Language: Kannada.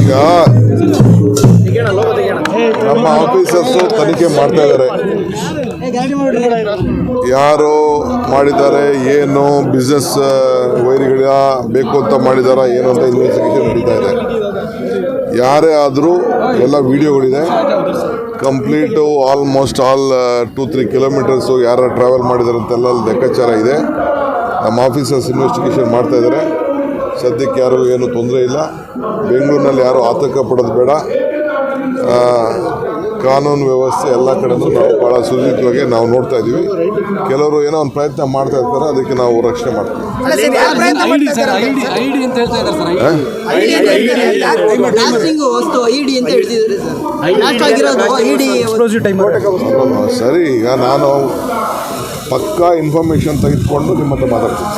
ಈಗ ನಮ್ಮ ಆಫೀಸರ್ಸು ತನಿಖೆ ಮಾಡ್ತಾ ಇದ್ದಾರೆ. ಯಾರು ಮಾಡಿದ್ದಾರೆ, ಏನು ಬಿಸ್ನೆಸ್ ವೈರಿಗಳ ಬೇಕು ಅಂತ ಮಾಡಿದಾರಾ, ಏನು ಅಂತ ಇನ್ವೆಸ್ಟಿಗೇಷನ್ ನಡೀತಾ ಇದೆ. ಯಾರೇ ಆದರೂ ಎಲ್ಲ ವಿಡಿಯೋಗಳಿದೆ. Complete almost all two three kilometres ಯಾರು ಟ್ರಾವೆಲ್ ಮಾಡಿದ್ದಾರೆ ಅಂತೆಲ್ಲ ಲೆಕ್ಕಾಚಾರ ಇದೆ. ನಮ್ಮ ಆಫೀಸರ್ಸ್ ಇನ್ವೆಸ್ಟಿಗೇಷನ್ ಮಾಡ್ತಾ ಇದ್ದಾರೆ. ಸದ್ಯಕ್ಕೆ ಯಾರು ಏನು ತೊಂದರೆ ಇಲ್ಲ. ಬೆಂಗಳೂರಿನಲ್ಲಿ ಯಾರು ಆತಂಕ ಪಡೋದು ಬೇಡ. ಆ, ಕಾನೂನು ವ್ಯವಸ್ಥೆ ಎಲ್ಲ ಕಡೆನೂ ನಾವು ಭಾಳ ಸುದೀರ್ಘವಾಗಿ ನಾವು ನೋಡ್ತಾ ಇದ್ದೀವಿ. ಕೆಲವರು ಏನೋ ಒಂದು ಪ್ರಯತ್ನ ಮಾಡ್ತಾ ಇರ್ತಾರೆ ಅದಕ್ಕೆ ನಾವು ರಕ್ಷಣೆ ಮಾಡ್ತೀವಿ. ಲಾಸ್ಟಿಂಗ್ ವಸ್ತು ಐಡಿ ಅಂತ ಹೇಳ್ತಿದ್ದಾರೆ ಸರ್. ಲಾಸ್ಟ್ ಐಡಿ ಅಲ್ಲಲ್ಲ, ಸರಿ ಈಗ ನಾನು ಪಕ್ಕಾ ಇನ್ಫಾರ್ಮೇಶನ್ ತೆಗೆದುಕೊಂಡು ನಿಮ್ಮ ಹತ್ರ ಮಾತಾಡ್ತೀನಿ